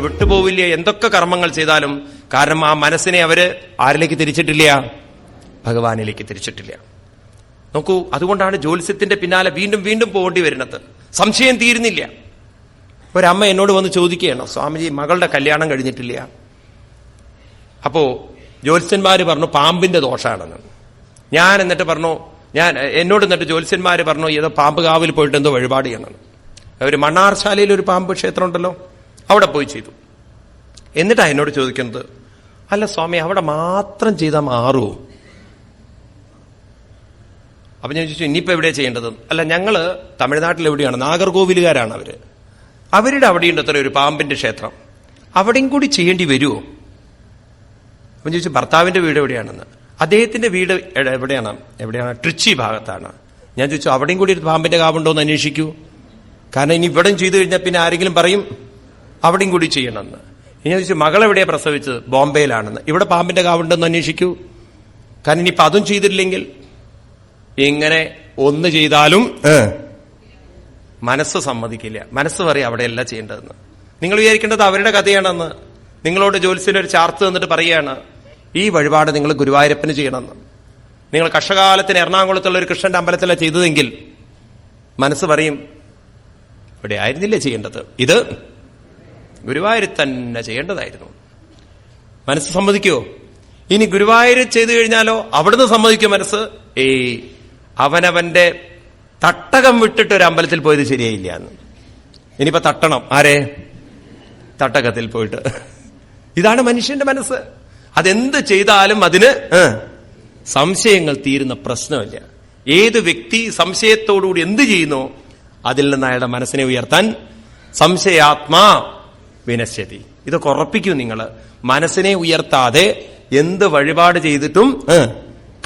വിട്ടുപോവില്ല? എന്തൊക്കെ കർമ്മങ്ങൾ ചെയ്താലും? കാരണം ആ മനസ്സിനെ അവർ ആരിലേക്ക് തിരിച്ചിട്ടില്ല? ഭഗവാനിലേക്ക് തിരിച്ചിട്ടില്ല. നോക്കൂ അതുകൊണ്ടാണ് ജ്യോത്സ്യത്തിന്റെ പിന്നാലെ വീണ്ടും വീണ്ടും പോകേണ്ടി വരുന്നത്. സംശയം തീരുന്നില്ല. ഒരമ്മ എന്നോട് വന്ന് ചോദിക്കുകയാണ് സ്വാമിജി മകളുടെ കല്യാണം കഴിഞ്ഞിട്ടില്ല. അപ്പോ ജ്യോത്സ്യന്മാര് പറഞ്ഞു പാമ്പിന്റെ ദോഷമാണെന്ന് ഞാൻ എന്നിട്ട് പറഞ്ഞു ഞാൻ എന്നോട് എന്നിട്ട് ജ്യോത്സ്യന്മാര് പറഞ്ഞു ഏതോ പാമ്പ് കാവിൽ പോയിട്ട് എന്തോ വഴിപാട് ചെയ്യണം. അവർ മണ്ണാർശാലയിൽ ഒരു പാമ്പ് ക്ഷേത്രം ഉണ്ടല്ലോ അവിടെ പോയി ചെയ്തു. എന്നിട്ടാണ് എന്നോട് ചോദിക്കുന്നത് അല്ല സ്വാമി അവിടെ മാത്രം ചെയ്താൽ മാറുമോ അപ്പൊ ഞാൻ ചോദിച്ചു ഇനിയിപ്പോ എവിടെയാ ചെയ്യേണ്ടത്? അല്ല ഞങ്ങൾ തമിഴ്നാട്ടിൽ എവിടെയാണ്? നാഗർകോവിലുകാരാണ് അവർ. അവരുടെ അവിടെയുണ്ട് അത്ര ഒരു പാമ്പിന്റെ ക്ഷേത്രം. അവിടെയും കൂടി ചെയ്യേണ്ടി വരുമോ അപ്പൊ ചോദിച്ചു ഭർത്താവിന്റെ വീട് എവിടെയാണെന്ന്? അദ്ദേഹത്തിന്റെ വീട് എവിടെയാണ്? എവിടെയാണ്? ട്രിച്ചി ഭാഗത്താണ്. ഞാൻ ചോദിച്ചു അവിടെയും കൂടി ഒരു പാമ്പിന്റെ കാവുണ്ടോ എന്ന് അന്വേഷിക്കൂ. കാരണം ഇനി ഇവിടെയും ചെയ്തു കഴിഞ്ഞാൽ പിന്നെ ആരെങ്കിലും പറയും? അവിടെയും കൂടി ചെയ്യണമെന്ന്. ഞാൻ ചോദിച്ചു മകൾ എവിടെയാ പ്രസവിച്ചത്? ബോംബെയിലാണെന്ന്. ഇവിടെ പാമ്പിന്റെ കാവുണ്ടെന്ന് അന്വേഷിക്കൂ. കാരണം ഇനിയിപ്പോ അതും ചെയ്തിട്ടില്ലെങ്കിൽ ഇങ്ങനെ ഒന്ന് ചെയ്താലും മനസ്സ് സമ്മതിക്കില്ല. മനസ്സ് പറയും അവിടെയല്ല ചെയ്യേണ്ടതെന്ന്. നിങ്ങൾ വിചാരിക്കേണ്ടത് അവരുടെ കഥയാണെന്ന്. നിങ്ങളോട് ജോലിസിന് ഒരു ചാർത്ത് തന്നിട്ട് പറയുകയാണ്. ഈ വഴിപാട് നിങ്ങൾ ഗുരുവായൂരപ്പന് ചെയ്യണമെന്ന്. നിങ്ങൾ കഷകാലത്തിന് എറണാകുളത്തുള്ള ഒരു കൃഷ്ണന്റെ അമ്പലത്തിലാണ് ചെയ്തതെങ്കിൽ മനസ്സ് പറയും ഇവിടെ ആയിരുന്നില്ലേ ചെയ്യേണ്ടത്? ഇത് ഗുരുവായൂർ തന്നെ ചെയ്യേണ്ടതായിരുന്നു. മനസ്സ് സമ്മതിക്കുമോ ഇനി ഗുരുവായൂർ ചെയ്തു കഴിഞ്ഞാലോ അവിടുന്ന് സമ്മതിക്കും മനസ്സ്? ഈ അവനവന്റെ തട്ടകം വിട്ടിട്ട് ഒരു അമ്പലത്തിൽ പോയത് ശരിയായില്ല എന്ന്. ഇനിയിപ്പോ തട്ടണം. ആരെ? തട്ടകത്തിൽ പോയിട്ട്. ഇതാണ് മനുഷ്യന്റെ മനസ്സ്. അതെന്ത് ചെയ്താലും അതിന് സംശയങ്ങൾ തീരുന്ന പ്രശ്നമില്ല. ഏത് വ്യക്തി സംശയത്തോടുകൂടി എന്ത് ചെയ്യുന്നു അതിൽ നിന്ന് അയാളുടെ മനസ്സിനെ ഉയർത്താൻ സംശയാത്മാ വിനശ്യതി. ഇതൊക്കെ ഉറപ്പിക്കൂ നിങ്ങൾ മനസ്സിനെ ഉയർത്താതെ എന്ത് വഴിപാട് ചെയ്തിട്ടും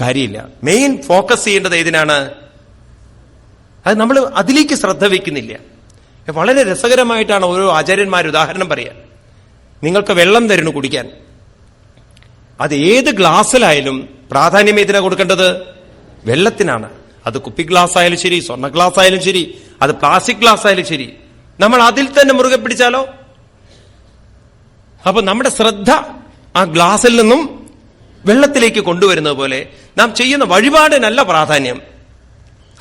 കാര്യമില്ല. മെയിൻ ഫോക്കസ് ചെയ്യേണ്ടത് ഏതിനാണ്? അത് നമ്മൾ അതിലേക്ക് ശ്രദ്ധ വയ്ക്കുന്നില്ല. വളരെ രസകരമായിട്ടാണ് ഓരോ ആചാര്യന്മാർ ഉദാഹരണം പറയാ. നിങ്ങൾക്ക് വെള്ളം തരുന്നു കുടിക്കാൻ. അത് ഏത് ഗ്ലാസ്സിലായാലും പ്രാധാന്യം ഏതിനാ കൊടുക്കേണ്ടത്? വെള്ളത്തിനാണ്. അത് കുപ്പി ഗ്ലാസ് ആയാലും ശരി സ്വർണ ഗ്ലാസ് ആയാലും ശരി അത് പ്ലാസ്റ്റിക് ഗ്ലാസ് ആയാലും ശരി. നമ്മൾ അതിൽ തന്നെ മുറുകെ പിടിച്ചാലോ? അപ്പൊ നമ്മുടെ ശ്രദ്ധ ആ ഗ്ലാസിൽ നിന്നും വെള്ളത്തിലേക്ക് കൊണ്ടുവരുന്നത് പോലെ നാം ചെയ്യുന്ന വഴിപാടിനല്ല പ്രാധാന്യം.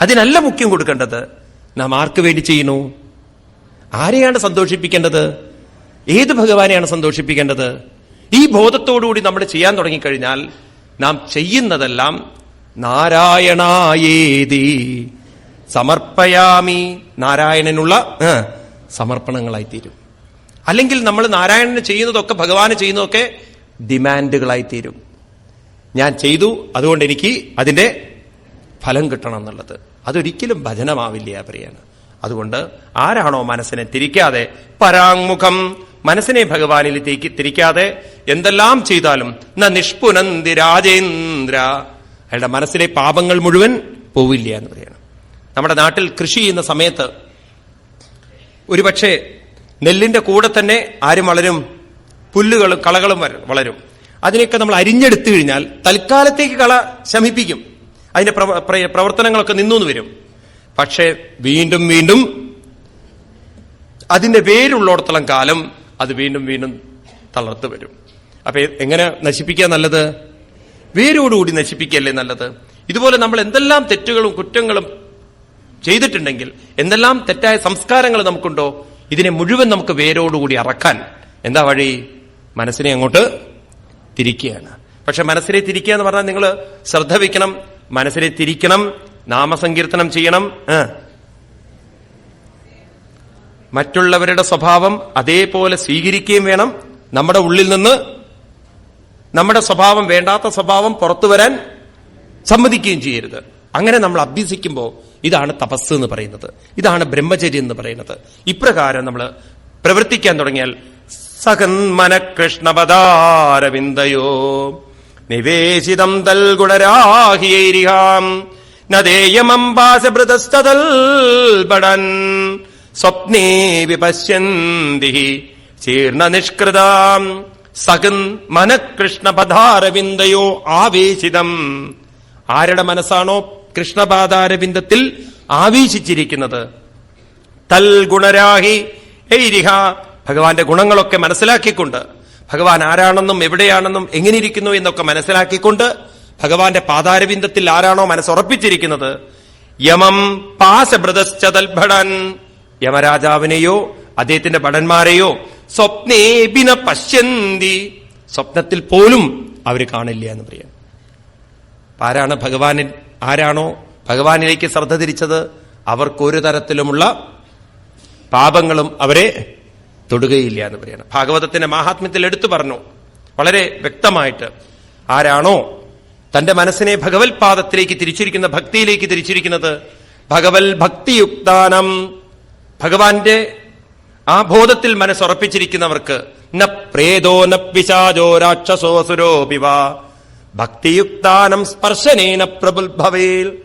അതിനല്ല മുഖ്യം കൊടുക്കേണ്ടത്. നാം ആർക്ക് വേണ്ടി ചെയ്യുന്നു? ആരെയാണ് സന്തോഷിപ്പിക്കേണ്ടത്? ഏത് ഭഗവാനെയാണ് സന്തോഷിപ്പിക്കേണ്ടത്? ഈ ബോധത്തോടുകൂടി നമ്മൾ ചെയ്യാൻ തുടങ്ങിക്കഴിഞ്ഞാൽ നാം ചെയ്യുന്നതെല്ലാം നാരായണായേതി. സമർപ്പയാമി. നാരായണനുള്ള സമർപ്പണങ്ങളായിത്തീരും. സമർപ്പണങ്ങളായി തീരും അല്ലെങ്കിൽ നമ്മൾ നാരായണന് ചെയ്യുന്നതൊക്കെ ഭഗവാന് ചെയ്യുന്നതൊക്കെ ഡിമാൻഡുകളായി തീരും ഞാൻ ചെയ്തു അതുകൊണ്ട് എനിക്ക് അതിന്റെ ഫലം കിട്ടണം എന്നുള്ളത്. അതൊരിക്കലും ഭജനമാവില്ല പ്രിയാണ് അതുകൊണ്ട് ആരാണോ മനസ്സിനെ തിരിക്കാതെ പരാങ്മുഖം മനസ്സിനെ ഭഗവാനിലേക്ക് തിരിക്കാതെ എന്തെല്ലാം ചെയ്താലും ന നിഷ്പുനന്തി രാജേന്ദ്ര. അയാളുടെ മനസ്സിലെ പാപങ്ങൾ മുഴുവൻ പോവില്ല എന്ന് പറയണം. നമ്മുടെ നാട്ടിൽ കൃഷി ചെയ്യുന്ന സമയത്ത് ഒരുപക്ഷെ നെല്ലിന്റെ കൂടെ തന്നെ ആരും വളരും പുല്ലുകളും കളകളും വളരും. അതിനെയൊക്കെ നമ്മൾ അരിഞ്ഞെടുത്തു കഴിഞ്ഞാൽ തൽക്കാലത്തേക്ക് കള ശമിപ്പിക്കും. അതിന്റെ പ്രവർത്തനങ്ങളൊക്കെ നിന്നു വരും. പക്ഷേ വീണ്ടും വീണ്ടും അതിന്റെ വേരുള്ളോടത്തോളം കാലം അത് വീണ്ടും വീണ്ടും തളർത്തു വരും. അപ്പൊ എങ്ങനെ നശിപ്പിക്കുക നല്ലത്? വേരോടുകൂടി നശിപ്പിക്കുകയല്ലേ നല്ലത്? ഇതുപോലെ നമ്മൾ എന്തെല്ലാം തെറ്റുകളും കുറ്റങ്ങളും ചെയ്തിട്ടുണ്ടെങ്കിൽ എന്തെല്ലാം തെറ്റായ സംസ്കാരങ്ങൾ നമുക്കുണ്ടോ? ഇതിനെ മുഴുവൻ നമുക്ക് വേരോടുകൂടി അറക്കാൻ എന്താ വഴി? മനസ്സിനെ അങ്ങോട്ട് തിരിക്കുകയാണ്. പക്ഷെ മനസ്സിനെ തിരിക്കുക എന്ന് പറഞ്ഞാൽ നിങ്ങൾ ശ്രദ്ധ വയ്ക്കണം മനസ്സിനെ തിരിക്കണം നാമസങ്കീർത്തനം ചെയ്യണം മറ്റുള്ളവരുടെ സ്വഭാവം അതേപോലെ സ്വീകരിക്കുകയും വേണം. നമ്മുടെ ഉള്ളിൽ നിന്ന് നമ്മുടെ സ്വഭാവം വേണ്ടാത്ത സ്വഭാവം പുറത്തു വരാൻ സമ്മതിക്കുകയും ചെയ്യരുത്. അങ്ങനെ നമ്മൾ അഭ്യസിക്കുമ്പോൾ ഇതാണ് തപസ് എന്ന് പറയുന്നത്. ഇതാണ് ബ്രഹ്മചര്യം എന്ന് പറയുന്നത്. ഇപ്രകാരം നമ്മൾ പ്രവർത്തിക്കാൻ തുടങ്ങിയാൽ സകന്മന കൃഷ്ണപദാരവിന്ദയോ നിവേശിതം തൽ ഗുണരാഹിയൈരിഹാം. നദേയമംബാസഭൃതസ്തൽ സ്വപ്നേ വിപശ്യന്തി ചീർണ നിഷ്കൃതാം സകൻ മനകൃഷ്ണപദാരവിന്ദയോ ആവേശിതം. ആരുടെ മനസ്സാണോ കൃഷ്ണപാദാരവിന്ദത്തിൽ ആവേശിച്ചിരിക്കുന്നത്. തൽ ഗുണരാഹി ഐരിഹ ഭഗവാന്റെ ഗുണങ്ങളൊക്കെ മനസ്സിലാക്കിക്കൊണ്ട് ഭഗവാൻ ആരാണെന്നും എവിടെയാണെന്നും എങ്ങനെയിരിക്കുന്നു എന്നൊക്കെ മനസ്സിലാക്കിക്കൊണ്ട് ഭഗവാന്റെ പാതാരബിന്ദത്തിൽ ആരാണോ മനസ്സുറപ്പിച്ചിരിക്കുന്നത്. യമം പാശഭൃതശ്ചതൽഭടൻ യമരാജാവിനെയോ അദ്ദേഹത്തിന്റെ ഭടന്മാരെയോ സ്വപ്നേപിന പശ്യന്തി. സ്വപ്നത്തിൽ പോലും അവർ കാണില്ല എന്ന് പറയാം. ആരാണ് ഭഗവാനിൽ ആരാണോ ഭഗവാനിലേക്ക് ശ്രദ്ധ തിരിച്ചത് അവർക്കൊരു തരത്തിലുമുള്ള പാപങ്ങളും അവരെ തൊടുകയില്ല എന്ന് പറയണം. ഭാഗവതത്തിന്റെ മഹാത്മ്യത്തിൽ എടുത്തു പറഞ്ഞു. വളരെ വ്യക്തമായിട്ട് ആരാണോ തന്റെ മനസ്സിനെ ഭഗവത് പാദത്തിലേക്ക് തിരിച്ചിരിക്കുന്ന ഭക്തിയിലേക്ക് തിരിച്ചിരിക്കുന്നത് ഭഗവത് ഭക്തിയുക്താനം. ഭഗവാന്റെ ആ ബോധത്തിൽ മനസ്സുറപ്പിച്ചിരിക്കുന്നവർക്ക് ന പ്രേതോ ന പിശാചോ രാക്ഷസോ സുരോപിവ ഭക്തിയുക്താനം സ്പർശനേന പ്രബുൽഭവേൽ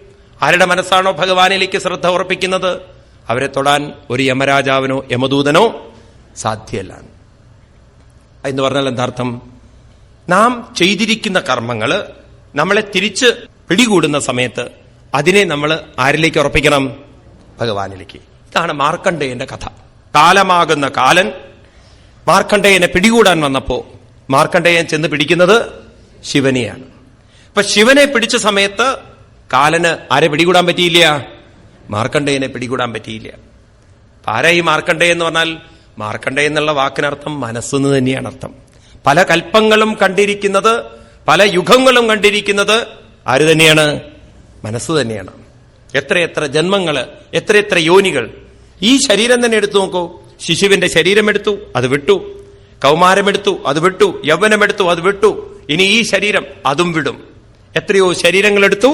ആരുടെ മനസ്സാണോ ഭഗവാനിലേക്ക് ശ്രദ്ധ ഉറപ്പിക്കുന്നത്? അവരെ തൊടാൻ ഒരു യമരാജാവിനോ യമദൂതനോ സാധ്യല്ല എന്ന് പറഞ്ഞാൽ എന്താർത്ഥം? നാം ചെയ്തിരിക്കുന്ന കർമ്മങ്ങൾ നമ്മളെ തിരിച്ച് പിടികൂടുന്ന സമയത്ത് അതിനെ നമ്മൾ ആരിലേക്ക് ഉറപ്പിക്കണം? ഭഗവാനിലേക്ക്. ഇതാണ് മാർക്കണ്ഡേയന്റെ കഥ. കാലമാകുന്ന കാലൻ മാർക്കണ്ഡേയനെ പിടികൂടാൻ വന്നപ്പോ മാർക്കണ്ഡേയൻ ചെന്ന് പിടിക്കുന്നത് ശിവനെയാണ്. അപ്പൊ ശിവനെ പിടിച്ച സമയത്ത് കാലന് ആരെ പിടികൂടാൻ പറ്റിയില്ല? മാർക്കണ്ഡേയനെ പിടികൂടാൻ പറ്റിയില്ല. ആരാ ഈ മാർക്കണ്ഡേയ എന്ന് പറഞ്ഞാൽ മാർക്കണ്ഡേയ എന്നുള്ള വാക്കിനർത്ഥം മനസ്സെന്ന് തന്നെയാണ് അർത്ഥം. പല കൽപ്പങ്ങളും കണ്ടിരിക്കുന്നത് പല യുഗങ്ങളും കണ്ടിരിക്കുന്നത് ആര് തന്നെയാണ്? മനസ്സ് തന്നെയാണ്. എത്രയെത്ര ജന്മങ്ങൾ എത്രയെത്ര യോനികൾ. ഈ ശരീരം തന്നെ എടുത്തു നോക്കൂ. ശിശുവിന്റെ ശരീരം എടുത്തു അത് വിട്ടു. കൗമാരമെടുത്തു അത് വിട്ടു. യൗവനമെടുത്തു അത് വിട്ടു. ഇനി ഈ ശരീരം അതും വിടും. എത്രയോ ശരീരങ്ങൾ എടുത്തു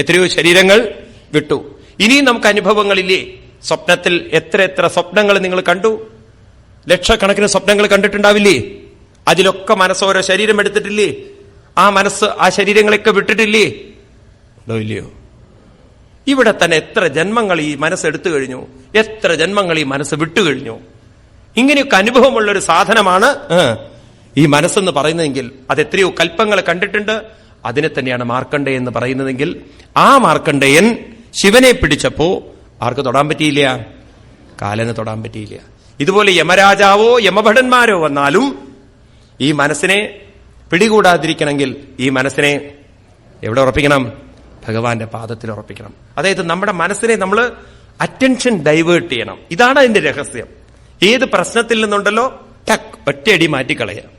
എത്രയോ ശരീരങ്ങൾ വിട്ടു. ഇനിയും നമുക്ക് അനുഭവങ്ങളില്ലേ? സ്വപ്നത്തിൽ എത്ര എത്ര സ്വപ്നങ്ങൾ നിങ്ങൾ കണ്ടു? ലക്ഷക്കണക്കിന് സ്വപ്നങ്ങൾ കണ്ടിട്ടുണ്ടാവില്ലേ? അതിലൊക്കെ മനസ്സോരോ ശരീരം എടുത്തിട്ടില്ലേ? ആ മനസ്സ് ആ ശരീരങ്ങളൊക്കെ വിട്ടിട്ടില്ലേ? ഉണ്ടോ ഇല്ലയോ? ഇവിടെ തന്നെ എത്ര ജന്മങ്ങൾ ഈ മനസ്സ് എടുത്തു കഴിഞ്ഞു? എത്ര ജന്മങ്ങൾ ഈ മനസ്സ് വിട്ടു കഴിഞ്ഞു? ഇങ്ങനെയൊക്കെ അനുഭവമുള്ള ഒരു സാധനമാണ് ഈ മനസ്സെന്ന് പറയുന്നതെങ്കിൽ അത് എത്രയോ കൽപ്പങ്ങൾ കണ്ടിട്ടുണ്ട്. അതിനെ തന്നെയാണ് മാർക്കണ്ഡേയൻ എന്ന് പറയുന്നതെങ്കിൽ ആ മാർക്കണ്ഡേയൻ ശിവനെ പിടിച്ചപ്പോ ആർക്ക് തൊടാൻ പറ്റിയില്ല? കാലന് തൊടാൻ പറ്റിയില്ല. ഇതുപോലെ യമരാജാവോ യമഭടന്മാരോ വന്നാലും ഈ മനസ്സിനെ പിടികൂടാതിരിക്കണമെങ്കിൽ ഈ മനസ്സിനെ എവിടെ ഉറപ്പിക്കണം? ഭഗവാന്റെ പാദത്തിൽ ഉറപ്പിക്കണം. അതായത് നമ്മുടെ മനസ്സിനെ നമ്മൾ അറ്റൻഷൻ ഡൈവേർട്ട് ചെയ്യണം. ഇതാണ് അതിന്റെ രഹസ്യം. ഏത് പ്രശ്നത്തിൽ നിന്നുണ്ടല്ലോ? ടക്ക് ഒറ്റയടി മാറ്റിക്കളയാം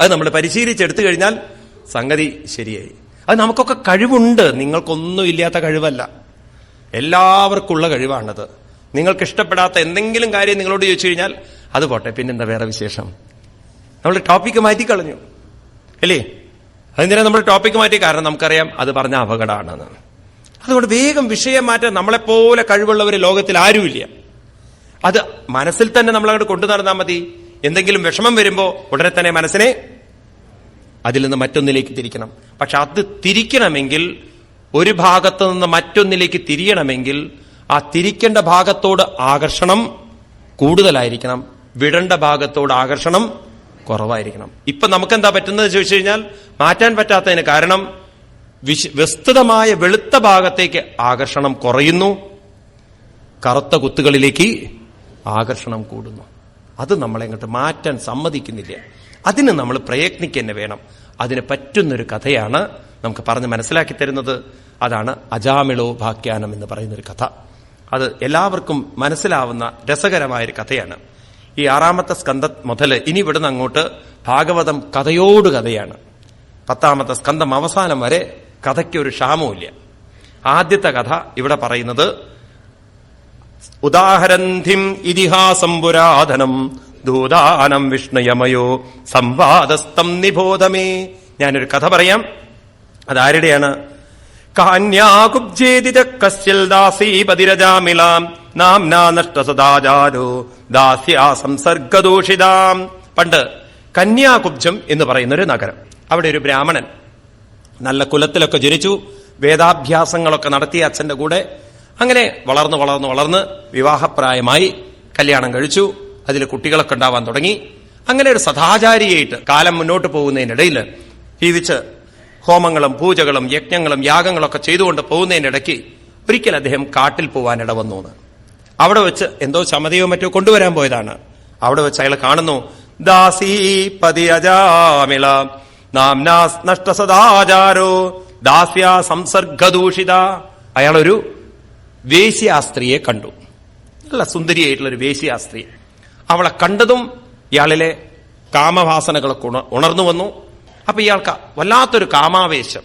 അത് നമ്മൾ പരിശീലിച്ചെടുത്തു കഴിഞ്ഞാൽ സംഗതി ശരിയായി. അത് നമുക്കൊക്കെ കഴിവുണ്ട്. നിങ്ങൾക്കൊന്നും ഇല്ലാത്ത കഴിവല്ല. എല്ലാവർക്കുള്ള കഴിവാണത്. നിങ്ങൾക്ക് ഇഷ്ടപ്പെടാത്ത എന്തെങ്കിലും കാര്യം നിങ്ങളോട് ചോദിച്ചു കഴിഞ്ഞാൽ അത് പോട്ടെ പിന്നെന്താ വേറെ വിശേഷം? നമ്മൾ ടോപ്പിക്ക് മാറ്റിക്കളഞ്ഞു അല്ലേ? അതിനെ നമ്മൾ ടോപ്പിക്ക് മാറ്റി? കാരണം നമുക്കറിയാം അത് പറഞ്ഞ അപകടമാണെന്ന് അതുകൊണ്ട് വേഗം വിഷയം മാറ്റാൻ നമ്മളെപ്പോലെ കഴിവുള്ളവർ ലോകത്തിൽ ആരുമില്ല. അത് മനസ്സിൽ തന്നെ നമ്മളങ്ങോട്ട് കൊണ്ടു നടന്നാൽ മതി. എന്തെങ്കിലും വിഷമം വരുമ്പോ ഉടനെ തന്നെ മനസ്സിനെ അതിൽ നിന്ന് മറ്റൊന്നിലേക്ക് തിരിക്കണം. പക്ഷെ അത് തിരിക്കണമെങ്കിൽ ഒരു ഭാഗത്ത് നിന്ന് മറ്റൊന്നിലേക്ക് തിരിയണമെങ്കിൽ ആ തിരിക്കേണ്ട ഭാഗത്തോട് ആകർഷണം കൂടുതലായിരിക്കണം. വിടേണ്ട ഭാഗത്തോട് ആകർഷണം കുറവായിരിക്കണം. ഇപ്പൊ നമുക്കെന്താ പറ്റുന്നത് ചോദിച്ചു കഴിഞ്ഞാൽ മാറ്റാൻ പറ്റാത്തതിന് കാരണം വിസ്തൃതമായ വെളുത്ത ഭാഗത്തേക്ക് ആകർഷണം കുറയുന്നു. കറുത്ത കുത്തുകളിലേക്ക് ആകർഷണം കൂടുന്നു. അത് നമ്മളെ അങ്ങോട്ട് മാറ്റാൻ സമ്മതിക്കുന്നില്ല. അതിന് നമ്മൾ പ്രയത്നിക്കുക വേണം. അതിന് പറ്റുന്നൊരു കഥയാണ് നമുക്ക് പറഞ്ഞ് മനസ്സിലാക്കി തരുന്നത്. അതാണ് അജാമിളോ ഭാക്യാനം എന്ന് പറയുന്നൊരു കഥ. അത് എല്ലാവർക്കും മനസ്സിലാവുന്ന രസകരമായൊരു കഥയാണ്. ഈ ആറാമത്തെ സ്കന്ധ മുതൽ ഇനി ഇവിടുന്ന് അങ്ങോട്ട് ഭാഗവതം കഥയോട് കഥയാണ്. പത്താമത്തെ സ്കന്ധം അവസാനം വരെ കഥയ്ക്ക് ഒരു ക്ഷാമവുമില്ല. ആദ്യത്തെ കഥ ഇവിടെ പറയുന്നത് ഉദാഹരന്ധിം ഇതിഹാസം പുരാതനം. ദൂതാനം വിഷ്ണയമയോ. സംവാദസ്തം നിബോധമേ. ഞാനൊരു കഥ പറയാം. അതാരുടെയാണ്? നഷ്ടസദാചാരോ ദാസ്യാ പണ്ട് കന്യാകുബ്ജം എന്ന് പറയുന്ന ഒരു നഗരം. അവിടെ ഒരു ബ്രാഹ്മണൻ നല്ല കുലത്തിലൊക്കെ ജനിച്ചു. വേദാഭ്യാസങ്ങളൊക്കെ നടത്തിയ അച്ഛന്റെ കൂടെ അങ്ങനെ വളർന്ന് വളർന്ന് വളർന്ന് വിവാഹപ്രായമായി കല്യാണം കഴിച്ചു. അതിൽ കുട്ടികളൊക്കെ ഉണ്ടാവാൻ തുടങ്ങി. അങ്ങനെ ഒരു സദാചാരിയായിട്ട് കാലം മുന്നോട്ട് പോകുന്നതിനിടയിൽ ജീവിച്ച് ഹോമങ്ങളും പൂജകളും യജ്ഞങ്ങളും യാഗങ്ങളൊക്കെ ചെയ്തുകൊണ്ട് പോകുന്നതിനിടയ്ക്ക് ഒരിക്കൽ അദ്ദേഹം കാട്ടിൽ പോകാനിട വന്നു അവിടെ വെച്ച് എന്തോ ചമതയോ മറ്റോ കൊണ്ടുവരാൻ പോയതാണ്. അവിടെ വെച്ച് അയാൾ കാണുന്നു ദാസീ നഷ്ടസദാചാരോ ദാസ്യ സംസർഗദൂഷിത. അയാളൊരു വേശ്യാസ്ത്രീയെ കണ്ടു. നല്ല സുന്ദരിയായിട്ടുള്ള ഒരു വേശ്യാസ്ത്രീ. അവളെ കണ്ടതും ഇയാളിലെ കാമവാസനകളൊക്കെ ഉണ- ഉണർന്നു വന്നു. അപ്പൊ ഇയാൾക്ക് വല്ലാത്തൊരു കാമാവേശം.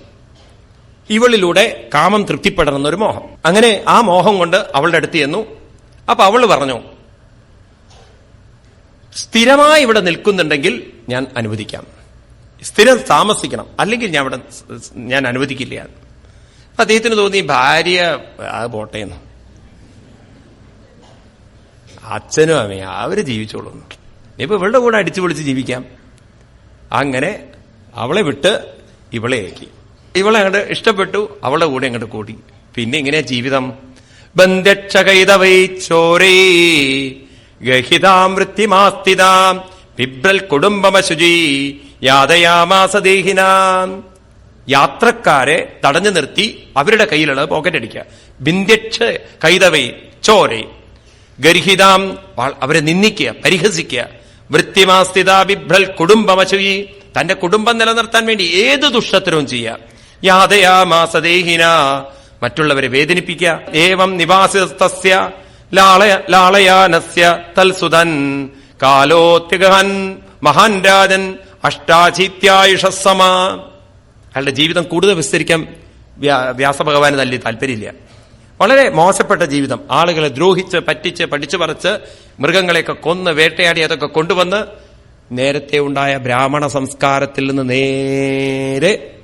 ഇവളിലൂടെ കാമം തൃപ്തിപ്പെടണം എന്നൊരു മോഹം. അങ്ങനെ ആ മോഹം കൊണ്ട് അവളുടെ അടുത്ത് ചെന്നു. അപ്പൊ അവൾ പറഞ്ഞു സ്ഥിരമായി ഇവിടെ നിൽക്കുന്നുണ്ടെങ്കിൽ ഞാൻ അനുവദിക്കാം. സ്ഥിരം താമസിക്കണം. അല്ലെങ്കിൽ ഞാൻ ഇവിടെ ഞാൻ അനുവദിക്കില്ല. അപ്പൊ അദ്ദേഹത്തിന് തോന്നി ഭാര്യ ആ പോട്ടേന്ന്. അച്ഛനും അമ്മയും അവർ ജീവിച്ചോളൂ. ഇപ്പൊ ഇവളുടെ കൂടെ അടിച്ചു പൊളിച്ച് ജീവിക്കാം. അങ്ങനെ അവളെ വിട്ട് ഇവളെ ആക്കി. ഇവളെ അങ്ങോട്ട് ഇഷ്ടപ്പെട്ടു അവളുടെ കൂടെ അങ്ങോട്ട് കൂടി. പിന്നെ ഇങ്ങനെയാ ജീവിതം? ബന്ധക്ഷകൈതവൈ ചോരേ ഗഹിതാമൃത്യുമാസ്തിതാം പിബ്രൽ കുടുംബമശുചി യാതയാമാസദേഹിനാം യാത്രക്കാരെ തടഞ്ഞു നിർത്തി അവരുടെ കയ്യിലുള്ളത് പോക്കറ്റ് അടിക്കുക. ബിന്ധ്യക്ഷ കൈതവൈ ചോരെ. ഗർഹിതാം അവരെ നിന്ദിക്കുക പരിഹസിക്കുക. വൃത്തിമാസ്ഥിത ബിഭ്രൽ കുടുംബമശുയി. തന്റെ കുടുംബം നിലനിർത്താൻ വേണ്ടി ഏത് ദുഷ്ടത്തരവും ചെയ്യുക. യാതയാ മാസദേഹിന. മറ്റുള്ളവരെ വേദനിപ്പിക്കുക. ഏവം നിവാസിതസ്യ. ലാളയാനസ്യ തൽസുതൻ. കാലോത്യഗഹൻ മഹാൻ രാജൻ. അഷ്ടാചീത്യായുഷസമ അയാളുടെ ജീവിതം കൂടുതൽ വിസ്തരിക്കാൻ വ്യാ- വ്യാസഭഗവാന് നല്ല താല്പര്യമില്ല. വളരെ മോശപ്പെട്ട ജീവിതം. ആളുകളെ ദ്രോഹിച്ച് പറ്റിച്ച് പഠിച്ചു പറിച്ച് മൃഗങ്ങളെയൊക്കെ കൊന്ന് വേട്ടയാടി അതൊക്കെ കൊണ്ടുവന്ന് നേരത്തെ ഉണ്ടായ ബ്രാഹ്മണ സംസ്കാരത്തിൽ നിന്ന് നേരെ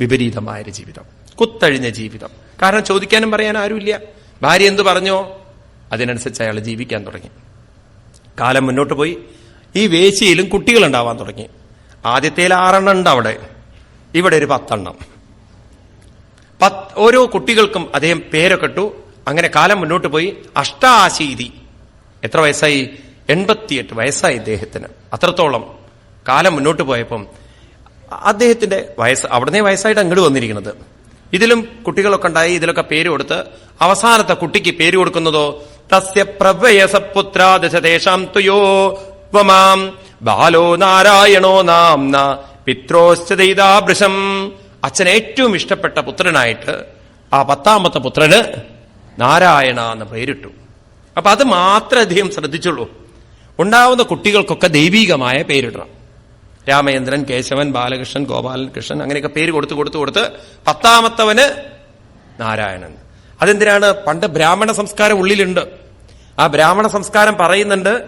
വിപരീതമായൊരു ജീവിതം. കുത്തഴിഞ്ഞ ജീവിതം. കാരണം ചോദിക്കാനും പറയാൻ ആരുമില്ല. ഭാര്യ എന്ത് പറഞ്ഞോ അതിനനുസരിച്ച് അയാൾ ജീവിക്കാൻ തുടങ്ങി. കാലം മുന്നോട്ട് പോയി. ഈ വേശിയിലും കുട്ടികളുണ്ടാവാൻ തുടങ്ങി. ആദ്യത്തേൽ ആറെണ്ണം ഉണ്ട് അവിടെ. ഇവിടെ ഒരു പത്തെണ്ണം. പത്ത് ഓരോ കുട്ടികൾക്കും അദ്ദേഹം പേരൊക്കെ ഇട്ടു. അങ്ങനെ കാലം മുന്നോട്ട് പോയി. അഷ്ടാശീതി. എത്ര വയസ്സായി? എൺപത്തിയെട്ട് വയസ്സായി ഇദ്ദേഹത്തിന്. അത്രത്തോളം കാലം മുന്നോട്ട് പോയപ്പം അദ്ദേഹത്തിന്റെ വയസ്സ് അവിടുന്ന് വയസ്സായിട്ട് അങ്ങോട്ട് വന്നിരിക്കുന്നത്. ഇതിലും കുട്ടികളൊക്കെ ഉണ്ടായി ഇതിലൊക്കെ പേര് കൊടുത്ത്. അവസാനത്തെ കുട്ടിക്ക് പേര് കൊടുക്കുന്നതോ തസ്യ പ്രവയസപുത്രാദശദേശാം തുയോ വമാം ബാലോ നാരായണോ നാംന പിത്രോശ്ചതൈതാഭൃശം അച്ഛൻ ഏറ്റവും ഇഷ്ടപ്പെട്ട പുത്രനായിട്ട് ആ പത്താമത്തെ പുത്രന് നാരായണ എന്ന് പേരിട്ടു. അപ്പൊ അത് മാത്രം അദ്ദേഹം ശ്രദ്ധിച്ചുള്ളൂ. ഉണ്ടാവുന്ന കുട്ടികൾക്കൊക്കെ ദൈവീകമായ പേരിടണം. രാമചന്ദ്രൻ കേശവൻ ബാലകൃഷ്ണൻ ഗോപാലൻ കൃഷ്ണൻ അങ്ങനെയൊക്കെ പേര് കൊടുത്തു കൊടുത്തു കൊടുത്ത് പത്താമത്തവന് നാരായണൻ. അതെന്തിനാണ്? പണ്ട് ബ്രാഹ്മണ സംസ്കാരം ഉള്ളിലുണ്ട്. ആ ബ്രാഹ്മണ സംസ്കാരം പറയുന്നുണ്ട്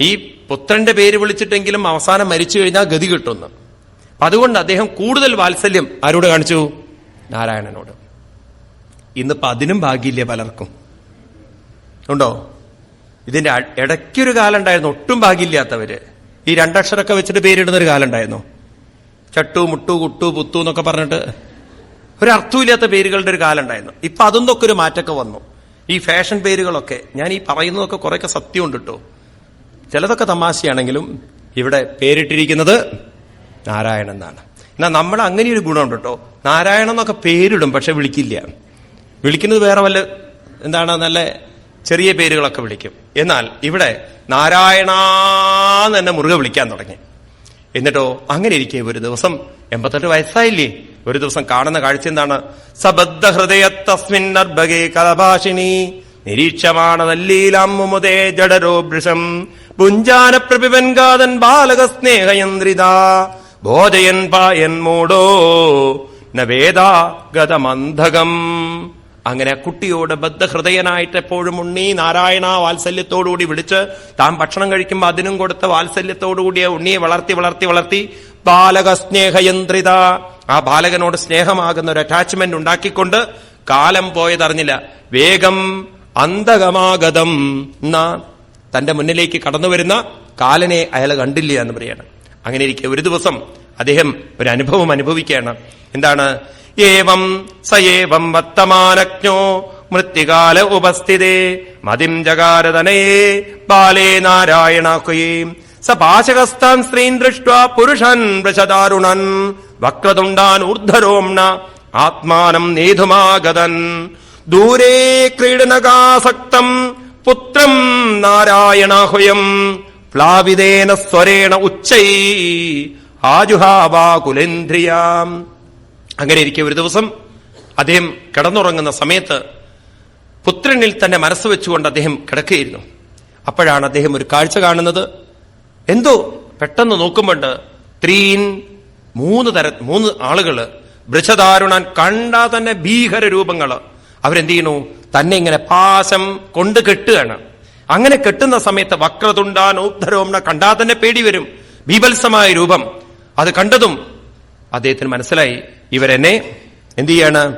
ഈ പുത്രന്റെ പേര് വിളിച്ചിട്ടെങ്കിലും അവസാനം മരിച്ചു കഴിഞ്ഞാൽ ഗതി കിട്ടുമെന്ന്. അപ്പൊ അതുകൊണ്ട് അദ്ദേഹം കൂടുതൽ വാത്സല്യം ആരോട് കാണിച്ചു? നാരായണനോട്. ഇന്നിപ്പോ അതിനും ഭാഗ്യമില്ല പലർക്കും? ഉണ്ടോ? ഇതിന്റെ ഇടയ്ക്കൊരു കാലം ഉണ്ടായിരുന്നു ഒട്ടും ഭാഗ്യമില്ലാത്തവര്. ഈ രണ്ടക്ഷരമൊക്കെ വെച്ചിട്ട് പേരിടുന്ന ഒരു കാലം ഉണ്ടായിരുന്നു ചട്ടു മുട്ടു കുട്ടു പുത്തു എന്നൊക്കെ പറഞ്ഞിട്ട് ഒരർത്ഥമില്ലാത്ത പേരുകളുടെ ഒരു കാലം ഉണ്ടായിരുന്നു ഇപ്പൊ അതൊന്നൊക്കെ ഒരു മാറ്റമൊക്കെ വന്നു. ഈ ഫാഷൻ പേരുകളൊക്കെ ഞാൻ ഈ പറയുന്നതൊക്കെ കുറെയൊക്കെ സത്യമുണ്ട് കേട്ടോ ചിലതൊക്കെ തമാശയാണെങ്കിലും ഇവിടെ പേരിട്ടിരിക്കുന്നത് നാരായണൻ എന്നാണ്. എന്നാൽ നമ്മൾ അങ്ങനെ ഒരു ഗുണമുണ്ട് കേട്ടോ. നാരായണൻ എന്നൊക്കെ പേരിടും പക്ഷെ വിളിക്കില്ല. വിളിക്കുന്നത് വേറെ വല്ല എന്താണ് നല്ല ചെറിയ പേരുകളൊക്കെ വിളിക്കും. എന്നാൽ ഇവിടെ നാരായണാന്ന് തന്നെ മുറുകെ വിളിക്കാൻ തുടങ്ങി. എന്നിട്ടോ അങ്ങനെ ഇരിക്കെ ഒരു ദിവസം എൺപത്തെട്ട് വയസ്സായില്ലേ? ഒരു ദിവസം കാണുന്ന കാഴ്ച എന്താണ്? സബദ്ധ ഹൃദയ തസ്മിൻ നർഭകേ കലഭാഷിണി നല്ലീലാമുമുതേ ജഡരോ പ്രഭിപൻ ഗാതൻ ബാലക സ്നേഹയന്ത്രിത ബോധയൻ പായൻ മൂടോ അങ്ങനെ കുട്ടിയോട് കുട്ടിയോട് ബദ്ധഹൃദയനായിട്ട് എപ്പോഴും ഉണ്ണി നാരായണ വാത്സല്യത്തോടുകൂടി വിളിച്ച് താൻ ഭക്ഷണം കഴിക്കുമ്പോൾ അതിനും കൊടുത്ത വാത്സല്യത്തോടുകൂടിയ ഉണ്ണിയെ വളർത്തി വളർത്തി വളർത്തി ബാലക സ്നേഹയന്ത്രിത ആ ബാലകനോട് സ്നേഹമാകുന്ന ഒരു അറ്റാച്ച്മെന്റ് ഉണ്ടാക്കിക്കൊണ്ട് കാലം പോയതറിഞ്ഞില്ല വേഗം അന്തകമാഗതം എന്ന തന്റെ മുന്നിലേക്ക് കടന്നു വരുന്ന കാലനെ അയാൾ കണ്ടില്ല എന്ന് പറയാണ്. അങ്ങനെ ഇരിക്കെ ഒരു ദിവസം അദ്ദേഹം ഒരു അനുഭവം അനുഭവിക്കുകയാണ്. എന്താണ്? ഏവം സയേവം വർത്തമാനജ്ഞോ മൃത്യുകാല ഉപസ്ഥിതേ മതിം ജകാരതനയേ ബാലേ നാരായണാക്കുകയേ സ പാശകസ്ഥാൻ സ്ത്രീൻ ദൃഷ്ട പുരുഷൻ വൃഷദാരുണൻ വക്രതുണ്ടാൻ ഊർധരോംണ ആത്മാനം നേതുമാഗതൻ. ദൂരേ ക്രീഡനകാസക്തം പുത്രം നാരായണാഹുയം. പ്ലാവിതേന സ്വരേണ ഉച്ചൈ ആജുഹാവാകുലേന്ദ്രിയാം. അങ്ങനെ ഇരിക്കെ ഒരു ദിവസം അദ്ദേഹം കിടന്നുറങ്ങുന്ന സമയത്ത് പുത്രനിൽ തന്നെ മനസ്സ് വെച്ചുകൊണ്ട് അദ്ദേഹം കിടക്കുകയായിരുന്നു. അപ്പോഴാണ് അദ്ദേഹം ഒരു കാഴ്ച കാണുന്നത്. എന്തോ പെട്ടെന്ന് നോക്കുമ്പോണ്ട് ത്രീൻ മൂന്ന് തര മൂന്ന് ആളുകൾ വൃഷധാരുണൻ കണ്ടാ തന്നെ ഭീകര രൂപങ്ങൾ അവരെന്ത് ചെയ്യണു തന്നെ ഇങ്ങനെ പാശം കൊണ്ട് കെട്ടുകയാണ്. അങ്ങനെ കെട്ടുന്ന സമയത്ത് വക്രതുണ്ടാൻ കണ്ടാ തന്നെ പേടി വരും. ബീഭത്സമായ രൂപം. അത് കണ്ടതും അദ്ദേഹത്തിന് മനസ്സിലായി ഇവരെന്നെ എന്ത് ചെയ്യാണ്?